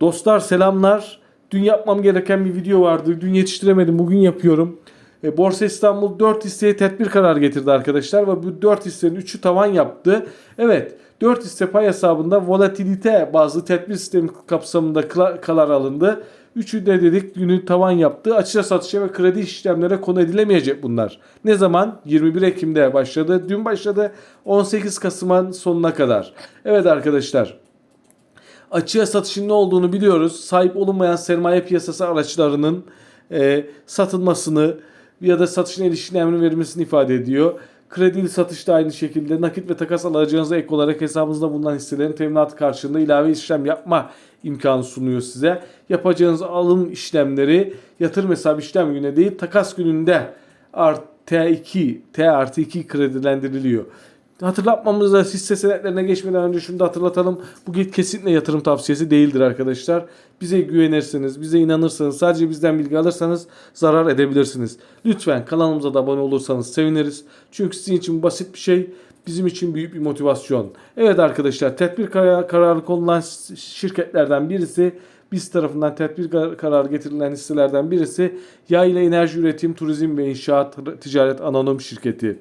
Dostlar selamlar. Dün yapmam gereken bir video vardı. Dün yetiştiremedim. Bugün yapıyorum. E, Borsa İstanbul 4 hisseye tedbir kararı getirdi arkadaşlar. Ve bu 4 hissenin 3'ü tavan yaptı. Evet 4 hisse pay hesabında volatilite bazı tedbir sistemi kapsamında karar alındı. Üçü de dedik günü tavan yaptı. Açığa satışa ve kredi işlemlere konu edilemeyecek bunlar. Ne zaman? 21 Ekim'de başladı. Dün başladı 18 Kasım'ın sonuna kadar. Evet arkadaşlar açığa satışın ne olduğunu biliyoruz. Sahip olunmayan sermaye piyasası araçlarının e, satılmasını ya da satışına ilişkin emrin verilmesini ifade ediyor. Kredili satış da aynı şekilde nakit ve takas alacağınıza ek olarak hesabınızda bulunan hisselerin teminatı karşılığında ilave işlem yapma imkanı sunuyor size. Yapacağınız alım işlemleri yatırım hesabı işlem gününe değil takas gününde art T2 T artı 2 kredilendiriliyor. Hatırlatmamızda hisse senetlerine geçmeden önce şunu da hatırlatalım. Bu kesinlikle yatırım tavsiyesi değildir arkadaşlar. Bize güvenirsiniz, bize inanırsanız, sadece bizden bilgi alırsanız zarar edebilirsiniz. Lütfen kanalımıza da abone olursanız seviniriz. Çünkü sizin için basit bir şey, bizim için büyük bir motivasyon. Evet arkadaşlar, tedbir kar- kararı konulan şirketlerden birisi biz tarafından tedbir kar- kararı getirilen hisselerden birisi Yayla Enerji Üretim, Turizm ve İnşaat Ticaret Anonim Şirketi.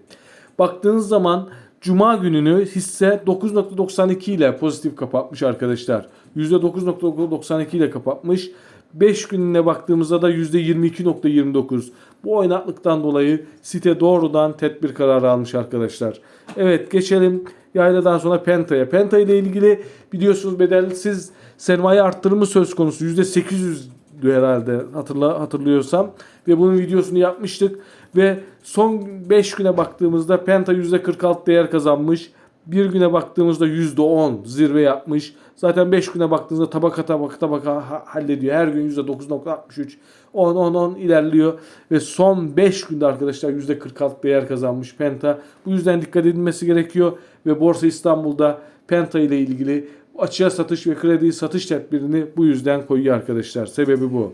Baktığınız zaman Cuma gününü hisse 9.92 ile pozitif kapatmış arkadaşlar. %9.92 ile kapatmış. 5 gününe baktığımızda da %22.29. Bu oynaklıktan dolayı site doğrudan tedbir kararı almış arkadaşlar. Evet geçelim yayladan sonra Penta'ya. Penta ile ilgili biliyorsunuz bedelsiz sermaye arttırımı söz konusu. %800 herhalde hatırla, hatırlıyorsam. Ve bunun videosunu yapmıştık. Ve son 5 güne baktığımızda Penta %46 değer kazanmış. Bir güne baktığımızda %10 zirve yapmış. Zaten 5 güne baktığınızda tabaka tabaka tabaka ha- hallediyor. Her gün %9.63 10 10 10 ilerliyor. Ve son 5 günde arkadaşlar %46 değer kazanmış Penta. Bu yüzden dikkat edilmesi gerekiyor. Ve Borsa İstanbul'da Penta ile ilgili açığa satış ve kredi satış tedbirini bu yüzden koyuyor arkadaşlar. Sebebi bu.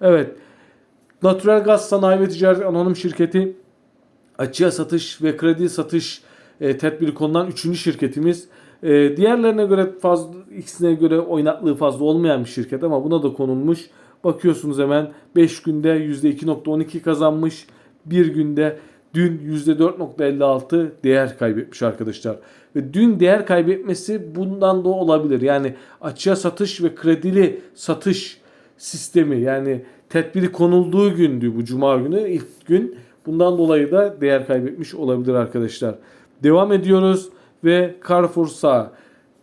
Evet. Natural Gaz Sanayi ve Ticaret Anonim Şirketi açığa satış ve kredi satış e, tedbiri konulan 3. şirketimiz. E, diğerlerine göre fazla ikisine göre oynaklığı fazla olmayan bir şirket ama buna da konulmuş. Bakıyorsunuz hemen 5 günde %2.12 kazanmış. Bir günde dün %4.56 değer kaybetmiş arkadaşlar. Ve dün değer kaybetmesi bundan da olabilir. Yani açığa satış ve kredili satış sistemi yani tedbiri konulduğu gündü bu cuma günü ilk gün. Bundan dolayı da değer kaybetmiş olabilir arkadaşlar. Devam ediyoruz ve Carrefour sağ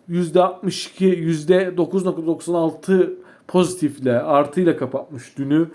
%62 %9.96 pozitifle artıyla kapatmış dünü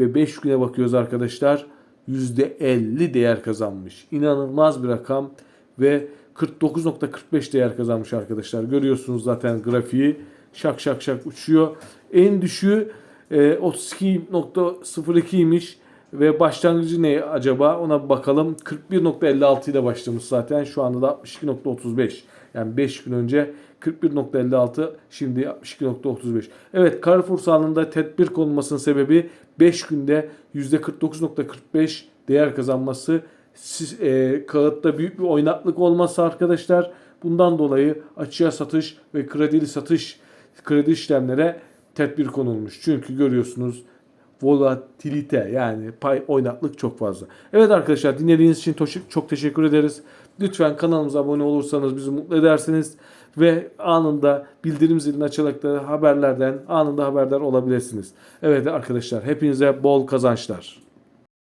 ve 5 güne bakıyoruz arkadaşlar. %50 değer kazanmış. İnanılmaz bir rakam ve 49.45 değer kazanmış arkadaşlar. Görüyorsunuz zaten grafiği şak şak şak uçuyor. En düşüğü e, 32.02'ymiş ve başlangıcı ne acaba ona bakalım. 41.56 ile başlamış zaten. Şu anda da 62.35. Yani 5 gün önce 41.56 şimdi 62.35. Evet Carrefour sahanında tedbir konulmasının sebebi 5 günde %49.45 değer kazanması. Siz, e, kağıtta büyük bir oynaklık olması arkadaşlar. Bundan dolayı açığa satış ve kredili satış kredi işlemlere tedbir konulmuş. Çünkü görüyorsunuz volatilite yani pay oynaklık çok fazla. Evet arkadaşlar dinlediğiniz için çok teşekkür ederiz. Lütfen kanalımıza abone olursanız bizi mutlu edersiniz ve anında bildirim zilini açarak da haberlerden anında haberdar olabilirsiniz. Evet arkadaşlar hepinize bol kazançlar.